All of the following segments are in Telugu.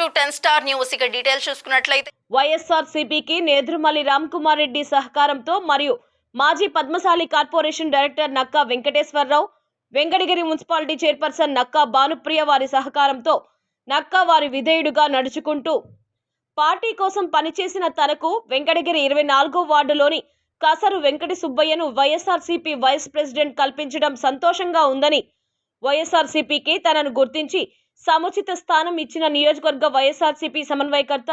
To ten star news. ఇక డీటెయిల్స్ చూసుకున్నట్లయితే వైఎస్ఆర్ సిపికి నేదురుమల్లి రామ్కుమార్ రెడ్డి సహకారంతో మరియు మాజీ Padmashali corporation director Nakka Venkateswararao Venkatagiri municipality chairperson Nakka Bhanupriya వారి సహకారంతో నక్కా వారి విధేయుడుగా నడుచుకుంటూ పార్టీ కోసం పనిచేసిన తనకు వెంకటగిరి ఇరవై నాలుగో వార్డులోని కసరు వెంకటి సుబ్బయ్యను వైఎస్ఆర్సీపీ వైస్ ప్రెసిడెంట్ కల్పించడం సంతోషంగా ఉందని వైఎస్ఆర్సీపీకి తనను గుర్తించి సముచిత స్థానం ఇచ్చిన నియోజకవర్గ వైఎస్ఆర్సీపీ సమన్వయకర్త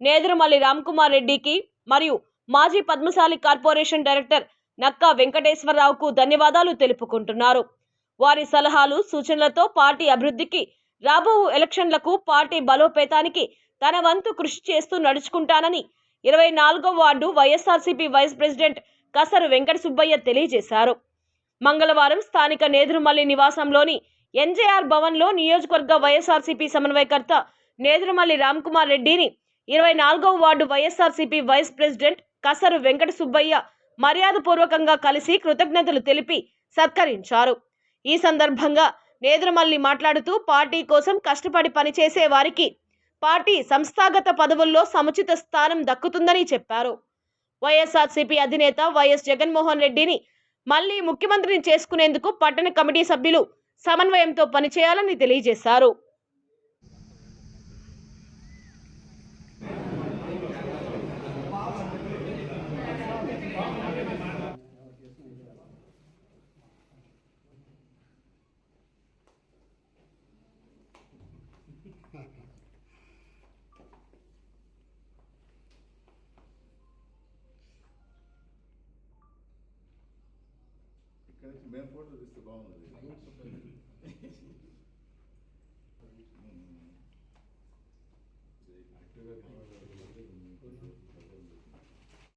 నేదురుమల్లి రామ్కుమార్ రెడ్డికి మరియు మాజీ పద్మశాలి కార్పొరేషన్ డైరెక్టర్ నక్కా వెంకటేశ్వరరావుకు ధన్యవాదాలు తెలుపుకుంటున్నారు. వారి సలహాలు సూచనలతో పార్టీ అభివృద్ధికి రాబో ఎలక్షన్లకు పార్టీ బలోపేతానికి తన వంతు కృషి చేస్తూ నడుచుకుంటానని ఇరవై నాలుగో ward YSRCP vice president Kasaru Venkata Subbaiah తెలియజేశారు. మంగళవారం స్థానిక నేదురుమల్లి నివాసంలోని ఎన్జేఆర్ భవన్లో నియోజకవర్గ వైఎస్ఆర్సీపీ సమన్వయకర్త నేదురుమల్లి రామ్కుమార్ రెడ్డిని ఇరవై నాలుగవ ward YSRCP vice president Kasaru Venkata Subbaiah మర్యాదపూర్వకంగా కలిసి కృతజ్ఞతలు తెలిపి సత్కరించారు. ఈ సందర్భంగా నేదురుమల్లి మాట్లాడుతూ పార్టీ కోసం కష్టపడి పనిచేసే వారికి పార్టీ సంస్థాగత పదవుల్లో సముచిత స్థానం దక్కుతుందని చెప్పారు. వైఎస్ఆర్సీపీ అధినేత వైఎస్ జగన్మోహన్ రెడ్డిని మళ్ళీ ముఖ్యమంత్రిని చేసుకునేందుకు పట్టణ కమిటీ సభ్యులు సమన్వయంతో పనిచేయాలని తెలియజేశారు. ఇక్కడ నుంచి మేము ఫోటో తీస్తే బాగుంది